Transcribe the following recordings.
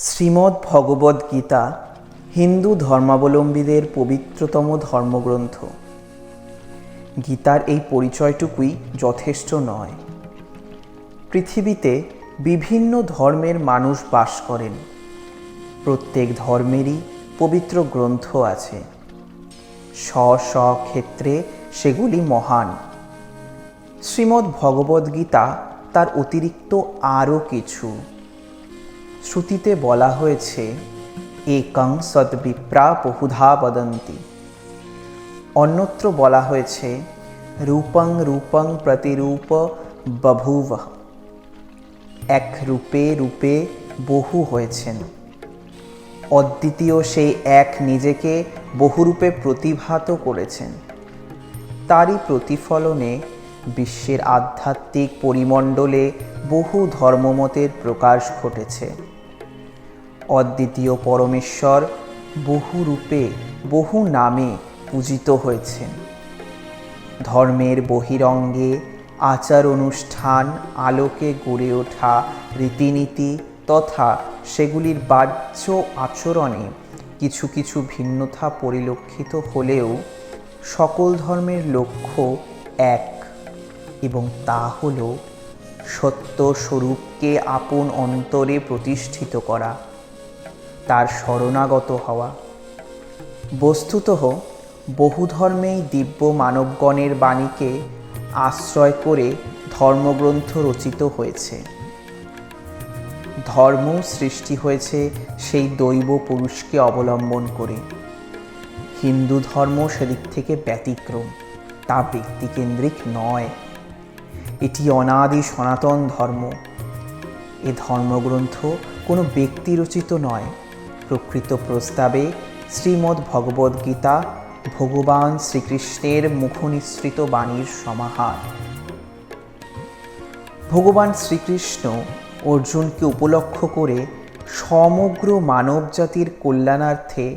শ্রীমদ্ ভগবদ্ গীতা হিন্দু ধর্মাবলম্বীদের পবিত্রতম ধর্মগ্রন্থ। গীতার এই পরিচয়টুকুই যথেষ্ট নয়। পৃথিবীতে বিভিন্ন ধর্মের মানুষ বাস করেন। প্রত্যেক ধর্মেরই পবিত্র গ্রন্থ আছে। স্ব স্ব ক্ষেত্রে সেগুলি মহান। শ্রীমদ্ ভগবদ্গীতা তার অতিরিক্ত আরও কিছু। শ্রুতিতে বলা হয়েছে, একং সদ্বিপ্রা বহুধা বদন্তি। অন্যত্র বলা হয়েছে, রূপং রূপং প্রতিরূপ বভুব। এক রূপে রূপে বহু হয়েছেন। অদ্বিতীয় সেই এক নিজেকে বহুরূপে প্রতিভাত করেছেন। তারই প্রতিফলনে বিশ্বের আধ্যাত্মিক পরিমণ্ডলে বহু ধর্মমতের প্রকাশ ঘটেছে। অদ্বিতীয় পরমেশ্বর বহু রূপে বহু নামে পূজিত হয়েছেন। ধর্মের বহিরঙ্গে আচার অনুষ্ঠান আলোকে গড়ে ওঠা রীতিনীতি তথা সেগুলির বাহ্য আচরণে কিছু কিছু ভিন্নতা পরিলক্ষিত হলেও সকল ধর্মের লক্ষ্য এক এবং তা হল সত্য স্বরূপকে আপন অন্তরে প্রতিষ্ঠিত করা। তার শরণাগত হওয়া। বস্তুত বহু ধর্মেই দিব্য মানবগণের বাণীকে আশ্রয় করে ধর্মগ্রন্থ রচিত হয়েছে। ধর্ম সৃষ্টি হয়েছে সেই দৈব পুরুষকে অবলম্বন করে। হিন্দু ধর্ম সেদিক থেকে ব্যতিক্রম, তা ব্যক্তিকেন্দ্রিক নয়। এটি অনাদি সনাতন ধর্ম। এ ধর্মগ্রন্থ কোনো ব্যক্তি রচিত নয়। প্রকৃত প্রস্তাবে শ্রীমদ্ ভগবদ্গীতা ভগবান শ্রীকৃষ্ণের মুখনিসৃত বাণীর সমাহার। ভগবান শ্রীকৃষ্ণ অর্জুনকে উপলক্ষ করে সমগ্র মানবজাতির কল্যাণার্থে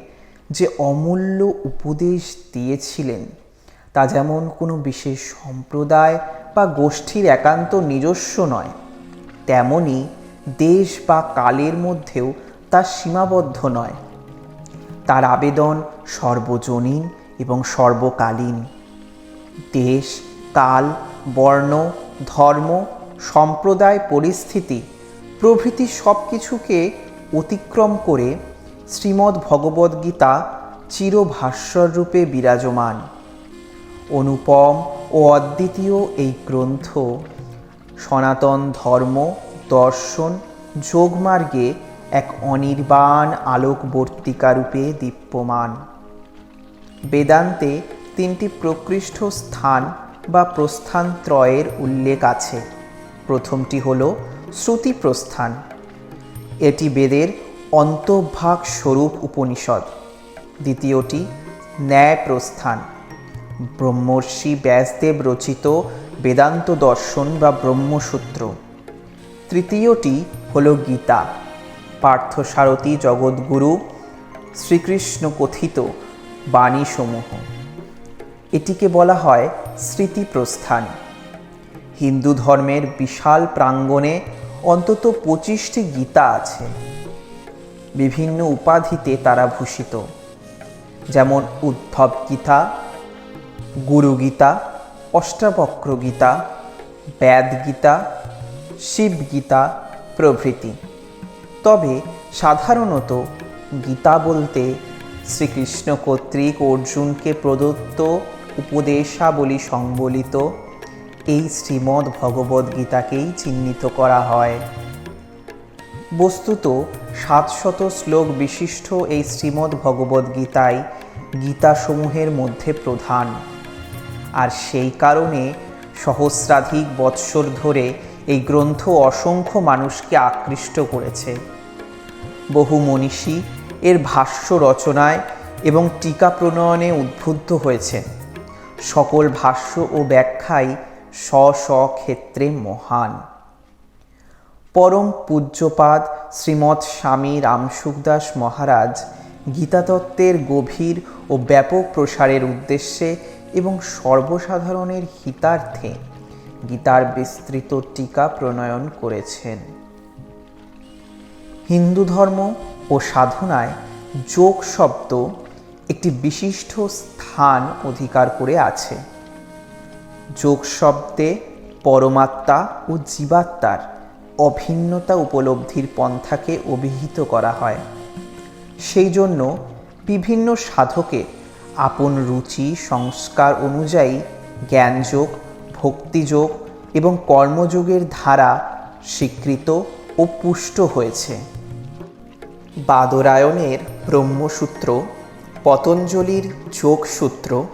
যে অমূল্য উপদেশ দিয়েছিলেন, তা যেমন কোনো বিশেষ সম্প্রদায় বা গোষ্ঠীর একান্ত নিজস্ব নয়, তেমনি দেশ বা কালের মধ্যেও তা সীমাবদ্ধ নয়। তার আবেদন সর্বজনীন এবং সর্বকালীন। দেশ, কাল, বর্ণ, ধর্ম, সম্প্রদায়, পরিস্থিতি প্রভৃতি সব কিছুকে অতিক্রম করে শ্রীমদ্ ভগবদ্গীতা চিরভাস্বর রূপে বিরাজমান। অনুপম ও অদ্বিতীয় এই গ্রন্থ সনাতন ধর্ম, দর্শন, যোগমার্গে এক অনির্বাণ আলোকবর্তিকা রূপে দীপ্যমান। বেদান্তে তিনটি প্রকৃষ্ট স্থান বা প্রস্থানত্রয়ের উল্লেখ আছে। প্রথমটি হল শ্রুতি প্রস্থান। এটি বেদের অন্তর্ভাগ স্বরূপ উপনিষদ। দ্বিতীয়টি ন্যায় প্রস্থান। ব্রহ্মর্ষি ব্যাসদেব রচিত বেদান্ত দর্শন বা ব্রহ্মসূত্র। তৃতীয়টি হল গীতা। পার্থসারথী জগৎগুরু শ্রীকৃষ্ণ কথিত বাণীসমূহ। এটিকে বলা হয় স্মৃতিপ্রস্থান। হিন্দু ধর্মের বিশাল প্রাঙ্গণে অন্তত পঁচিশটি গীতা আছে। বিভিন্ন উপাধিতে তারা ভূষিত। যেমন উদ্ধব গীতা, গুরু গীতা, অষ্টাবক্র গীতা, বেদ গীতা, শিব গীতা প্রভৃতি। তবে সাধারণত গীতা বলতে শ্রীকৃষ্ণ কর্তৃক অর্জুনকে প্রদত্ত উপদেশাবলী সংবলিত এই শ্রীমদ্ ভগবদ্গীতাকেই চিহ্নিত করা হয়। বস্তুত সাতশত শ্লোক বিশিষ্ট এই শ্রীমদ্ ভগবদ্গীতাই গীতাসমূহের মধ্যে প্রধান। আর সেই কারণে সহস্রাধিক বৎসর ধরে এই গ্রন্থ অসংখ্য মানুষকে আকৃষ্ট করেছে। বহু মনীষী এর ভাষ্য রচনায় এবং টিকা প্রণয়নে উদ্বুদ্ধ হয়েছেন। সকল ভাষ্য ও ব্যাখ্যাই স্ব স্ব ক্ষেত্রে মহান। পরম পূজ্যপাদ শ্রীমৎ স্বামী রামসুখদাস মহারাজ গীতাতত্ত্বের গভীর ও ব্যাপক প্রসারের উদ্দেশ্যে এবং সর্বসাধারণের হিতার্থে গীতার বিস্তৃত টিকা প্রণয়ন করেছেন। হিন্দু ধর্ম ও সাধনায় যোগ শব্দ একটি বিশিষ্ট স্থান অধিকার করে আছে। যোগ শব্দে পরমাত্মা ও জীবাত্মার অভিন্নতা উপলব্ধির পন্থাকে অভিহিত করা হয়। সেই জন্য বিভিন্ন সাধকে আপন রুচি, সংস্কার অনুযায়ী জ্ঞানযোগ, ভক্তিযোগ এবং কর্মযোগের ধারা স্বীকৃত ও পুষ্ট হয়েছে। বাদরায়ণের ব্রহ্মসূত্র, পতঞ্জলির যোগসূত্র,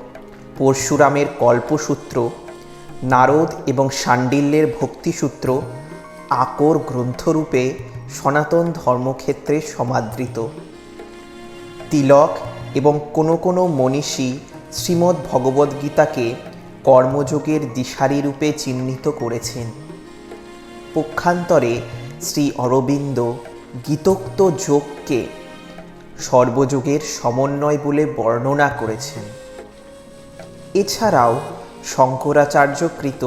পরশুরামের কল্পসূত্র, নারদ এবং শাণ্ডিল্যের ভক্তিসূত্র আকর গ্রন্থরূপে সনাতন ধর্মক্ষেত্রে সমাদৃত। তিলক এবং কোনো কোনো মনীষী শ্রীমদ্ ভগবদ্গীতাকে কর্মযোগের দিশারি রূপে চিহ্নিত করেছেন। পক্ষান্তরে শ্রী অরবিন্দ গীতোক্ত যোগকে সর্বযুগের সমন্বয় বলে বর্ণনা করেছেন। এছাড়াও শঙ্করাচার্যকৃত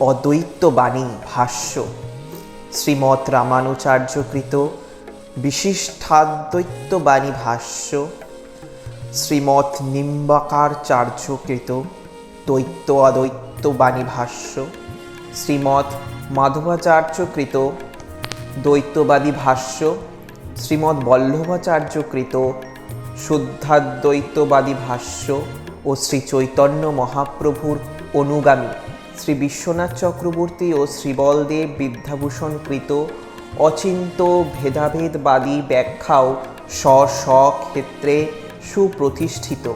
অদ্বৈতবাণী ভাষ্য শ্রীমৎ রামানুচার্যকৃত বিশিষ্টাদ্বৈতবাণী ভাষ্য শ্রীমৎ নিম্বাকারচার্যকৃত দ্বৈত অদ্বৈতবাণী ভাষ্য শ্রীমৎ মাধবাচার্যকৃত দ্বৈতবাদী ভাষ্য শ্রীমৎ বল্লভাচার্যকৃত শুদ্ধাদ্বৈতবাদী ভাষ্য ও শ্রী চৈতন্য মহাপ্রভুর অনুগামী শ্রী বিশ্বনাথ চক্রবর্তী ও শ্রীবলদেব বিদ্যাভূষণকৃত অচিন্ত ভেদাভেদবাদী ব্যাখ্যাও স্ব স্ব ক্ষেত্রে সুপ্রতিষ্ঠিত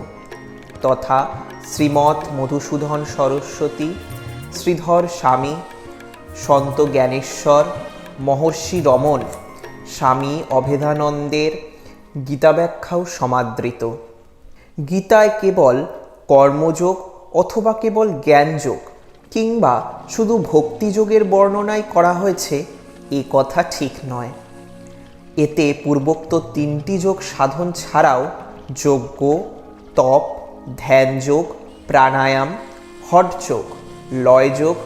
তথা শ্রীমৎ মধুসূদন সরস্বতী, শ্রীধর স্বামী, সন্ত জ্ঞানেশ্বর মহর্ষি রমন স্বামী অভেদানন্দের গীতা ব্যাখ্যাও সমাদৃত। গীতায় কেবল কর্মযোগ অথবা কেবল জ্ঞানযোগ কিংবা শুধু ভক্তিযোগের বর্ণনাই করা হয়েছে, এ কথা ঠিক নয়। এতে পূর্বোক্ত তিনটি যোগ সাধন ছাড়াও যজ্ঞ, তপ, ধ্যানযোগ, প্রাণায়াম, হঠযোগ, লয়যোগ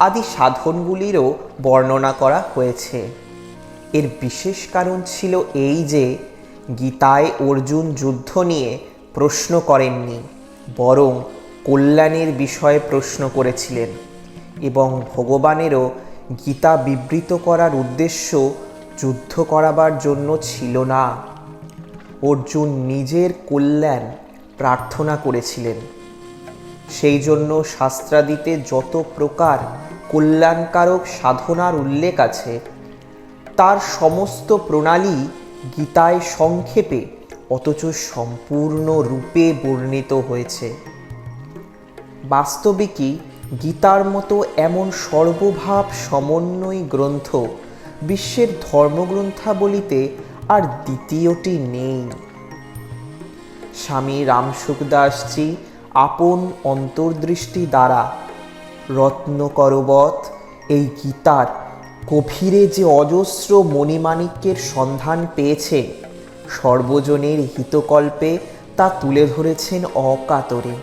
আদি সাধনগুলিরও বর্ণনা করা হয়েছে। এর বিশেষ কারণ ছিল এই যে, গীতায় অর্জুন যুদ্ধ নিয়ে প্রশ্ন করেননি, বরং কল্যাণের বিষয়ে প্রশ্ন করেছিলেন এবং ভগবানেরও গীতা বিবৃত করার উদ্দেশ্য যুদ্ধ করাবার জন্য ছিল না। অর্জুন নিজের কল্যাণ প্রার্থনা করেছিলেন। সেই জন্য শাস্ত্রাদিতে যত প্রকার কল্যাণকারক সাধনার উল্লেখ আছে। তার সমস্ত প্রণালী গীতায় সংক্ষেপে, অথচ সম্পূর্ণ রূপে বর্ণিত হয়েছে। বাস্তবিকই গীতার মতো এমন সর্বভাব সমন্বয় গ্রন্থ বিশ্বের ধর্মগ্রন্থাবলিতে আর দ্বিতীয়টি নেই? স্বামী রামসুখদাসজি আপন অন্তর্দৃষ্টি দ্বারা রত্নকরবৎ। এই গীতার গভীরে যে অজস্র মণিমাণিক্যের সন্ধান পেয়েছে, সর্বজনের হিতকল্পে তা তুলে ধরেছেন অকাতরে।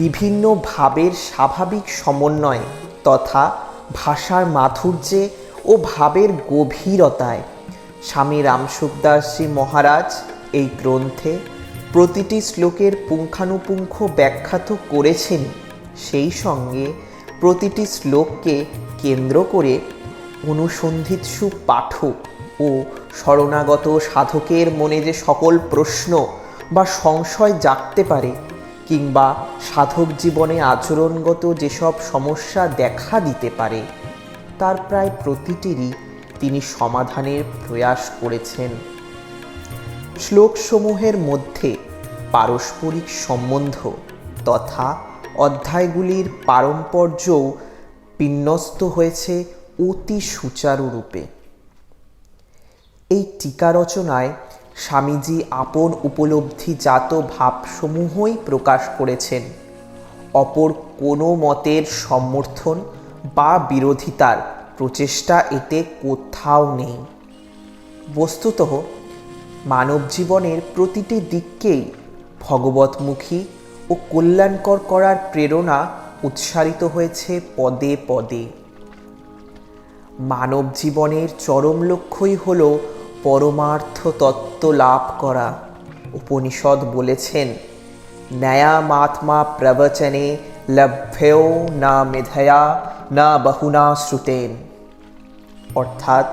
বিভিন্ন ভাবের স্বাভাবিক সমন্বয় তথা ভাষার মাধুর্যে ও ভাবের গভীরতায় স্বামী রামসুখদাসজি মহারাজ এই গ্রন্থে প্রতিটি শ্লোকের পুঙ্খানুপুঙ্খ ব্যাখ্যাত করেছেন, সেই সঙ্গে প্রতিটি শ্লোককে কেন্দ্র করে অনুসন্ধিৎসু পাঠক ও শরণাগত সাধকের মনে যে সকল প্রশ্ন বা সংশয় জাগতে পারে, কিংবা সাধক জীবনে আচরণগত যেসব সমস্যা দেখা দিতে পারে, তার প্রায় প্রতিটিরই তিনি সমাধানের প্রয়াস করেছেন। শ্লোকসমূহের মধ্যে পারস্পরিক সম্বন্ধ তথা অধ্যায়গুলির পারম্পর্যও বিন্যস্ত হয়েছে অতি সুচারুরূপে এই টিকা রচনায় স্বামীজি আপন উপলব্ধি জাত ভাবসমূহই প্রকাশ করেছেন। অপর কোনো মতের সমর্থন বা বিরোধিতার প্রচেষ্টা এতে কোথাও নেই। বস্তুত মানব জীবনের প্রতিটি দিককেই ভগবতমুখী ও কল্যাণকর করার প্রেরণা উৎসারিত হয়েছে পদে পদে। মানব জীবনের চরম লক্ষ্যই হল পরমার্থ তত্ত্ব লাভ করা। উপনিষদ বলেছেন, ন্যায়ামাত্মা প্রবচনে লভ্যেও না মেধয়া, না বহুনা শ্রুতেন। অর্থাৎ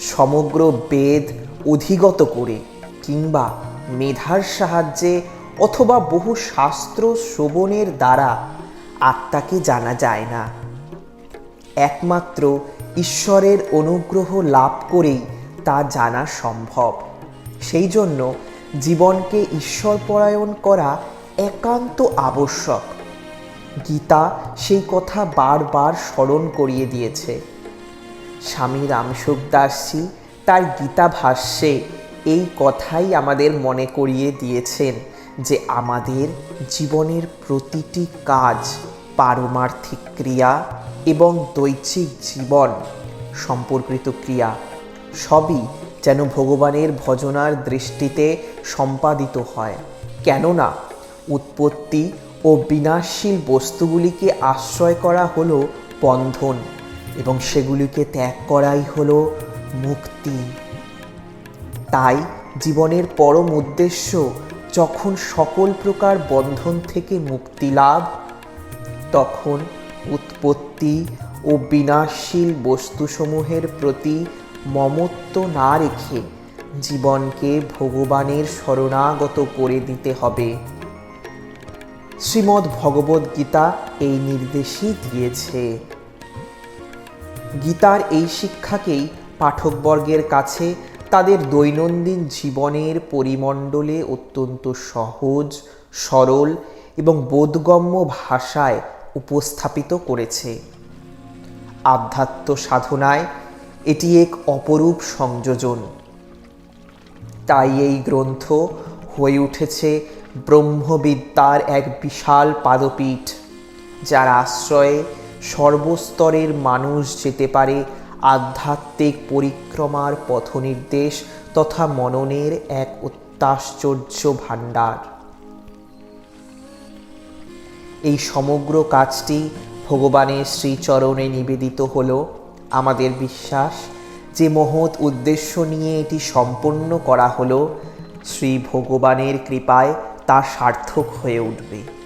সমগ্র বেদ অধিগত করে কিংবা মেধার সাহায্যে অথবা বহু শাস্ত্র শ্রবণের দ্বারা আত্মাকে জানা যায় না। একমাত্র ঈশ্বরের অনুগ্রহ লাভ করেই তা জানা সম্ভব। সেই জন্য জীবনকে ঈশ্বরপরায়ণ করা একান্ত আবশ্যক। গীতা সেই কথা বারবার স্মরণ করিয়ে দিয়েছে। স্বামী রামসুখ দাসজি তার গীতা ভাষ্যে এই কথাই আমাদের মনে করিয়ে দিয়েছেন। যে আমাদের জীবনের প্রতিটি কাজ, পারমার্থিক ক্রিয়া এবং দৈহিক জীবন সম্পর্কিত ক্রিয়া, সবই যেন ভগবানের ভজনার দৃষ্টিতে সম্পাদিত হয়। কেননা, উৎপত্তি ও বিনাশশীল বস্তুগুলিকে আশ্রয় করা হলো বন্ধন এবং সেগুলিকে ত্যাগ করাই হলো মুক্তি। তাই জীবনের পরম উদ্দেশ্য যখন সকল প্রকার বন্ধন থেকে মুক্তি লাভ, তখন উৎপত্তি ও বিনাশশীল বস্তুসমূহের প্রতি মমত্ব না রেখে জীবনকে ভগবানের শরণাগত করে দিতে হবে। শ্রীমদ্ ভগবদ্ গীতা এই নির্দেশই দিয়েছে। গীতার এই শিক্ষাকেই পাঠকবর্গের কাছে তাদের দৈনন্দিন জীবনের পরিমণ্ডলে অত্যন্ত সহজ, সরল এবং বোধগম্য ভাষায় উপস্থাপিত করেছে। আধ্যাত্ম সাধনায় এটি এক অপরূপ সংযোজন। তাই এই গ্রন্থ হয়ে উঠেছে ব্রহ্মবিদ্যার এক বিশাল পাদপীঠ, যার আশ্রয়ে সর্বস্তরের মানুষ যেতে পারে আধ্যাত্মিক পরিক্রমার পথনির্দেশ তথা মননের এক অত্যাশ্চর্য ভাণ্ডার। এই সমগ্র কাজটি ভগবানের শ্রীচরণে নিবেদিত হল। আমাদের বিশ্বাস, যে মহৎ উদ্দেশ্য নিয়ে এটি সম্পন্ন করা হলো শ্রী ভগবানের কৃপায় তা সার্থক হয়ে উঠবে।